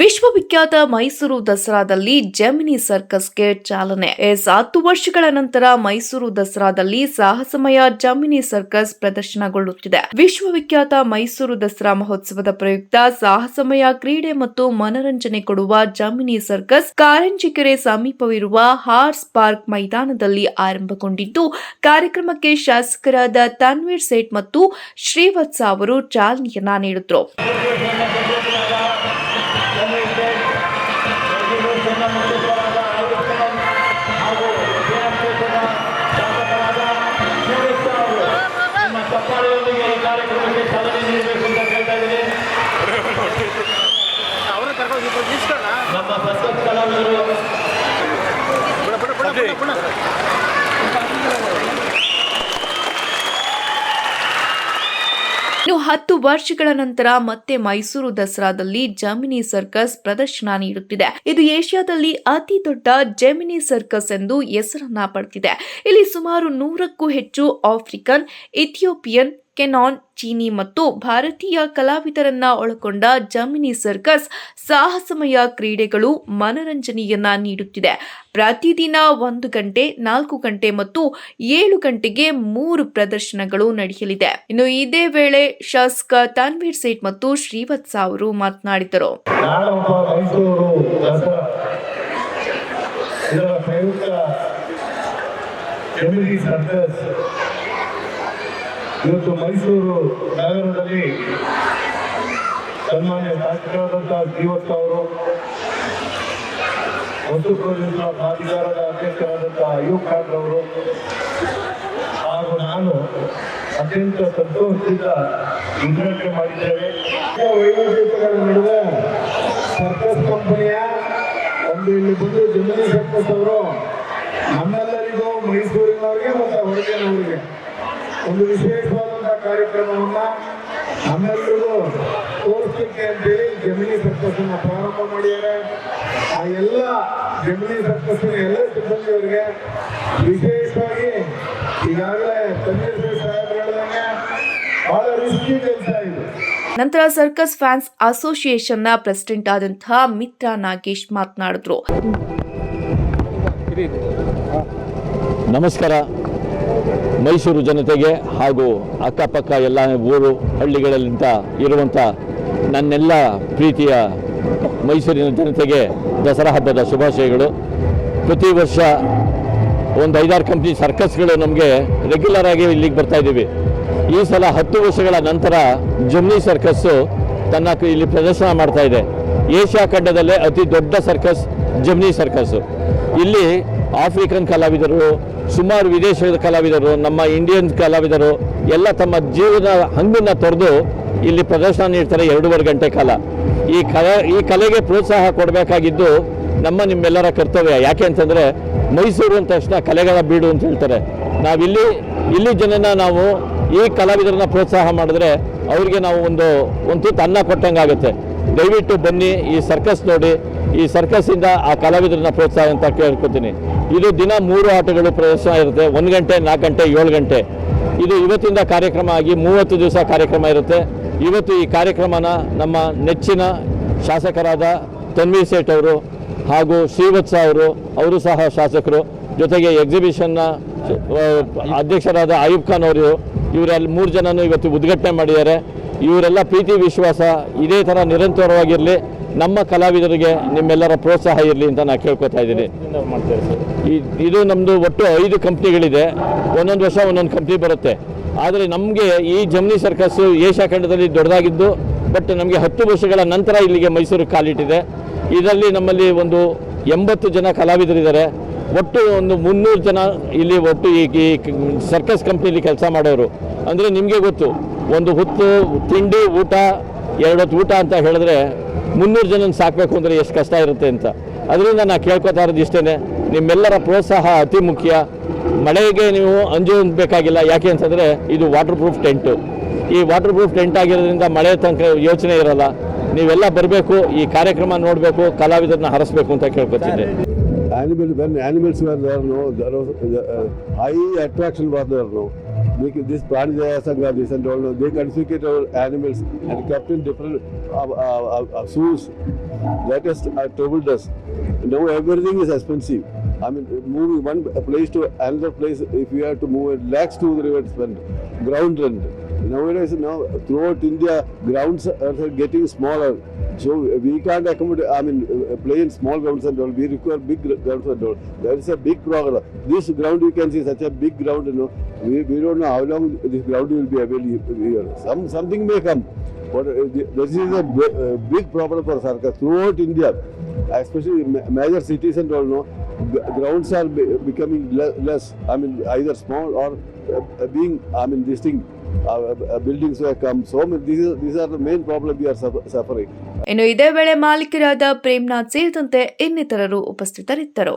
ವಿಶ್ವವಿಖ್ಯಾತ ಮೈಸೂರು ದಸರಾದಲ್ಲಿ ಜೆಮಿನಿ ಸರ್ಕಸ್ಗೆ ಚಾಲನೆ. ಎಸ್, ಹತ್ತು ವರ್ಷಗಳ ನಂತರ ಮೈಸೂರು ದಸರಾದಲ್ಲಿ ಸಾಹಸಮಯ ಜಮಿನಿ ಸರ್ಕಸ್ ಪ್ರದರ್ಶನಗೊಳ್ಳುತ್ತಿದೆ. ವಿಶ್ವವಿಖ್ಯಾತ ಮೈಸೂರು ದಸರಾ ಮಹೋತ್ಸವದ ಪ್ರಯುಕ್ತ ಸಾಹಸಮಯ ಕ್ರೀಡೆ ಮತ್ತು ಮನರಂಜನೆ ಕೊಡುವ ಜಮಿನಿ ಸರ್ಕಸ್ ಕಾರಂಜಿಕೆರೆ ಸಮೀಪವಿರುವ ಹಾರ್ಸ್ ಪಾರ್ಕ್ ಮೈದಾನದಲ್ಲಿ ಆರಂಭಗೊಂಡಿದ್ದು, ಕಾರ್ಯಕ್ರಮಕ್ಕೆ ಶಾಸಕರಾದ ತನ್ವೀರ್ ಸೇಠ್ ಮತ್ತು ಶ್ರೀವತ್ಸ ಅವರು ಚಾಲನೆಯನ್ನ ನೀಡಿದ್ರು. ನಮ್ಮ ಸರ್ಕಸ್ ಕಲಾವಿದರು ಬಿಡ ಬಿಡ ಬಿಡ ಬಿಡ ಬಿಡ ಇನ್ನು ಹತ್ತು ವರ್ಷಗಳ ನಂತರ ಮತ್ತೆ ಮೈಸೂರು ದಸರಾದಲ್ಲಿ ಜಮಿನಿ ಸರ್ಕಸ್ ಪ್ರದರ್ಶನ ನೀಡುತ್ತಿದೆ. ಇದು ಏಷ್ಯಾದಲ್ಲಿ ಅತಿ ದೊಡ್ಡ ಜೆಮಿನಿ ಸರ್ಕಸ್ ಎಂದು ಹೆಸರನ್ನ ಪಡೆದಿದೆ. ಇಲ್ಲಿ ಸುಮಾರು ನೂರಕ್ಕೂ ಹೆಚ್ಚು ಆಫ್ರಿಕನ್, ಇಥಿಯೋಪಿಯನ್ ಕೆನಾನ್, ಚೀನಿ ಮತ್ತು ಭಾರತೀಯ ಕಲಾವಿದರನ್ನ ಒಳಗೊಂಡ ಜಮಿನಿ ಸರ್ಕಸ್ ಸಾಹಸಮಯ ಕ್ರೀಡೆಗಳು ಮನರಂಜನೆಯನ್ನ ನೀಡುತ್ತಿದೆ. ಪ್ರತಿದಿನ ಒಂದು ಗಂಟೆ, ನಾಲ್ಕು ಗಂಟೆ ಮತ್ತು ಏಳು ಗಂಟೆಗೆ ಮೂರು ಪ್ರದರ್ಶನಗಳು ನಡೆಯಲಿದೆ. ಇನ್ನು ಇದೇ ವೇಳೆ ಶಾಸಕ ತನ್ವೀರ್ ಸೇಠ್ ಮತ್ತು ಶ್ರೀವತ್ಸ ಅವರು ಮಾತನಾಡಿದರು. ಸರ್ಕಸ್ ಇವತ್ತು ಮೈಸೂರು ನಗರದಲ್ಲಿ ಸನ್ಮಾನ್ಯ ಶಾಸಕರಾದಂತಹ ಶ್ರೀವತ್ಸ ಅವರು ಪ್ರಯೋಜನ ಪ್ರಾಧಿಕಾರದ ಅಧ್ಯಕ್ಷರಾದಂತಹ ಅಯ್ಯೂಬ್ ಖಾನ್ ಅವರು, ಹಾಗೂ ನಾನು ಅತ್ಯಂತ ಸಂತೋಷದಿಂದ ಉದ್ಘಾಟನೆ ಮಾಡಿದ್ದೇವೆ. ವೈವಿಧ್ಯತೆಗಳ ನಡುವೆ ಸರ್ಕಸ್ ಕಂಪನಿಯ ಒಂದು ಇಲ್ಲಿ ಬಂದು ಜಮಿನಿ ಸರ್ಕಸ್ ಅವರು ನಮ್ಮೆಲ್ಲರಿಗೂ ಮೈಸೂರಿನವರಿಗೆ ಮತ್ತು ಹೊರಗಿನವರಿಗೆ ಒಂದು ವಿಶೇಷವಾದಂತಹ ಕಾರ್ಯಕ್ರಮವನ್ನ ನಮ್ಮೆಲ್ಲರಿಗೂ ತೋರಿಸ್ಲಿಕ್ಕೆ ಅಂತೇಳಿ ಜಮಿನಿ ಸರ್ಕಸ್ ಅನ್ನ ಪ್ರಾರಂಭ ಮಾಡಿದ್ದಾರೆ. ಆ ಎಲ್ಲ ಜಮಿನಿ ಸರ್ಕಸ್ನ ಎಲ್ಲ ಸಿಬ್ಬಂದಿಯವರಿಗೆ ವಿಶೇಷವಾಗಿ ಈಗಾಗಲೇ ಸೇಠ್ ಸಾಹೇಬ್ರು ಹೇಳ್ದಂಗೆ ಬಹಳ ರಿಸ್ಕಿ ಕೆಲಸ ಇದು. ನಂತರ ಸರ್ಕಸ್ ಫ್ಯಾನ್ಸ್ ಅಸೋಸಿಯೇಷನ್ನ ಪ್ರೆಸಿಡೆಂಟ್ ಆದಂತಹ ಮಿತ್ರ ನಾಗೇಶ್ ಮಾತನಾಡಿದ್ರು. ನಮಸ್ಕಾರ. ಮೈಸೂರು ಜನತೆಗೆ ಹಾಗೂ ಅಕ್ಕಪಕ್ಕ ಎಲ್ಲ ಊರು ಹಳ್ಳಿಗಳಲ್ಲಿಂತ ಇರುವಂಥ ನನ್ನೆಲ್ಲ ಪ್ರೀತಿಯ ಮೈಸೂರಿನ ಜನತೆಗೆ ದಸರಾ ಹಬ್ಬದ ಶುಭಾಶಯಗಳು. ಪ್ರತಿ ವರ್ಷ ಒಂದು ಐದಾರು ಕಂಪ್ನಿ ಸರ್ಕಸ್ಗಳು ನಮಗೆ ರೆಗ್ಯುಲರ್ ಆಗಿ ಇಲ್ಲಿಗೆ ಬರ್ತಾ ಇದ್ದೀವಿ. ಈ ಸಲ ಹತ್ತು ವರ್ಷಗಳ ನಂತರ ಜಮ್ನಿ ಸರ್ಕಸ್ಸು ತನ್ನ ಇಲ್ಲಿ ಪ್ರದರ್ಶನ ಮಾಡ್ತಾ ಇದೆ. ಏಷ್ಯಾ ಖಂಡದಲ್ಲೇ ಅತಿ ದೊಡ್ಡ ಸರ್ಕಸ್ ಜಮ್ನಿ ಸರ್ಕಸ್ಸು ಇಲ್ಲಿ ಆಫ್ರಿಕನ್ ಕಲಾವಿದರು ಸುಮಾರು ವಿದೇಶದ ಕಲಾವಿದರು, ನಮ್ಮ ಇಂಡಿಯನ್ ಕಲಾವಿದರು ಎಲ್ಲ ತಮ್ಮ ಜೀವನ ಹಂಗನ್ನು ತೊರೆದು ಇಲ್ಲಿ ಪ್ರದರ್ಶನ ನೀಡ್ತಾರೆ ಎರಡೂವರೆ ಗಂಟೆ ಕಾಲ. ಈ ಕಲೆ, ಈ ಕಲೆಗೆ ಪ್ರೋತ್ಸಾಹ ಕೊಡಬೇಕಾಗಿದ್ದು ನಮ್ಮ ನಿಮ್ಮೆಲ್ಲರ ಕರ್ತವ್ಯ. ಯಾಕೆ ಅಂತಂದರೆ ಮೈಸೂರು ಅಂದ ತಕ್ಷಣ ಕಲೆಗಳ ಬೀಡು ಅಂತ ಹೇಳ್ತಾರೆ. ನಾವಿಲ್ಲಿ, ಇಲ್ಲಿ ಜನನ ನಾವು ಈ ಕಲಾವಿದರನ್ನ ಪ್ರೋತ್ಸಾಹ ಮಾಡಿದ್ರೆ ಅವ್ರಿಗೆ ನಾವು ಒಂದು ಒಂದು ತುತ್ತು ಅನ್ನ ಕೊಟ್ಟಂಗಾಗುತ್ತೆ ದಯವಿಟ್ಟು ಬನ್ನಿ ಈ ಸರ್ಕಸ್ ನೋಡಿ, ಈ ಸರ್ಕಸ್ಸಿಂದ ಆ ಕಲಾವಿದರನ್ನ ಪ್ರೋತ್ಸಾಹ ಅಂತ ಕೇಳ್ಕೊತೀನಿ. ಇದು ದಿನ ಮೂರು ಆಟಗಳು ಪ್ರದರ್ಶನ ಇರುತ್ತೆ. ಒಂದು ಗಂಟೆ, ನಾಲ್ಕು ಗಂಟೆ, ಏಳು ಗಂಟೆ. ಇದು ಇವತ್ತಿಂದ ಕಾರ್ಯಕ್ರಮ ಆಗಿ ಮೂವತ್ತು ದಿವಸ ಕಾರ್ಯಕ್ರಮ ಇರುತ್ತೆ. ಇವತ್ತು ಈ ಕಾರ್ಯಕ್ರಮನ ನಮ್ಮ ನೆಚ್ಚಿನ ಶಾಸಕರಾದ ತನ್ವೀರ್ ಸೇಠ್ ಅವರು ಹಾಗೂ ಶ್ರೀವತ್ಸ ಅವರು ಅವರು ಸಹ ಶಾಸಕರು, ಜೊತೆಗೆ ಎಕ್ಸಿಬಿಷನ್ನ ಅಧ್ಯಕ್ಷರಾದ ಆಯುಬ್ ಖಾನ್ ಅವರು, ಇವರಲ್ಲಿ ಮೂರು ಜನನು ಇವತ್ತು ಉದ್ಘಾಟನೆ ಮಾಡಿದ್ದಾರೆ. ಇವರೆಲ್ಲ ಪ್ರೀತಿ, ವಿಶ್ವಾಸ ಇದೇ ಥರ ನಿರಂತರವಾಗಿರಲಿ. ನಮ್ಮ ಕಲಾವಿದರಿಗೆ ನಿಮ್ಮೆಲ್ಲರ ಪ್ರೋತ್ಸಾಹ ಇರಲಿ ಅಂತ ನಾನು ಕೇಳ್ಕೊತಾ ಇದ್ದೀನಿ. ಇದು ನಮ್ಮದು ಒಟ್ಟು ಐದು ಕಂಪ್ನಿಗಳಿದೆ. ಒಂದೊಂದು ವರ್ಷ ಒಂದೊಂದು ಕಂಪ್ನಿ ಬರುತ್ತೆ. ಆದರೆ ನಮಗೆ ಈ ಜಮ್ನಿ ಸರ್ಕಸ್ಸು ಏಷ್ಯಾ ಖಂಡದಲ್ಲಿ ದೊಡ್ಡದಾಗಿದ್ದು, ಬಟ್ ನಮಗೆ ಹತ್ತು ವರ್ಷಗಳ ನಂತರ ಇಲ್ಲಿಗೆ ಮೈಸೂರು ಕಾಲಿಟ್ಟಿದೆ. ಇದರಲ್ಲಿ ನಮ್ಮಲ್ಲಿ ಒಂದು ಎಂಬತ್ತು ಜನ ಕಲಾವಿದರಿದ್ದಾರೆ. ಒಟ್ಟು ಒಂದು ಮುನ್ನೂರು ಜನ ಇಲ್ಲಿ ಒಟ್ಟು ಈ ಸರ್ಕಸ್ ಕಂಪ್ನಿಲಿ ಕೆಲಸ ಮಾಡೋರು. ಅಂದರೆ ನಿಮಗೆ ಗೊತ್ತು, ಒಂದು ಹೊತ್ತು ತಿಂಡಿ ಊಟ, ಎರಡೊತ್ತು ಊಟ ಅಂತ ಹೇಳಿದ್ರೆ ಮುನ್ನೂರು ಜನ ಸಾಕಬೇಕು ಅಂದರೆ ಎಷ್ಟು ಕಷ್ಟ ಇರುತ್ತೆ ಅಂತ. ಅದರಿಂದ ನಾನು ಕೇಳ್ಕೊತಾ ಇರೋದು ಇಷ್ಟೇ ನಿಮ್ಮೆಲ್ಲರ ಪ್ರೋತ್ಸಾಹ ಅತಿ ಮುಖ್ಯ. ಮಳೆಗೆ ನೀವು ಅಂಜಬೇಕಾಗಿಲ್ಲ ಯಾಕೆ ಅಂತಂದರೆ ಇದು ವಾಟರ್ ಪ್ರೂಫ್ ಟೆಂಟು ಈ ವಾಟರ್ ಪ್ರೂಫ್ ಟೆಂಟ್ ಆಗಿರೋದ್ರಿಂದ ಮಳೆ ತನಕ ಯೋಚನೆ ಇರಲ್ಲ. ನೀವೆಲ್ಲ ಬರಬೇಕು ಈ ಕಾರ್ಯಕ್ರಮ ನೋಡಬೇಕು ಕಲಾವಿದರನ್ನ ಹರಸಬೇಕು ಅಂತ ಕೇಳ್ಕೊತಿದ್ದೆ. Animal, ಆ್ಯನಿಮಲ್ಸ್ ಹೈ were They, this Pranajaya Sangha, this and all, they confiscate our animals and kept in different uh, uh, uh, zoos. That has troubled us. Now everything is expensive. I mean, moving one place to another place, if you have to move it, lakhs to the river spend, ground rent. Nowadays, now throughout India, grounds are getting smaller. So we can't accommodate, I mean, uh, play in small grounds and all. We require big gr- grounds and all. There is a big problem. This ground you can see such a big ground, you know. We, we don't know how long this ground will be available here. Some something may come. But uh, this is a uh, big problem for Sarkar throughout India, especially ma- major cities and all. No, grounds are be- becoming le- less. I mean, either small or being. I mean, this thing. Buildings come so this are the main problem you are suffering ಇನ್ನು ಇದೇ ವೇಳೆ ಮಾಲೀಕರಾದ ಪ್ರೇಮ್ನಾಥ್ ಸೇರಿದಂತೆ ಇನ್ನಿತರರು ಉಪಸ್ಥಿತರಿದ್ದರು.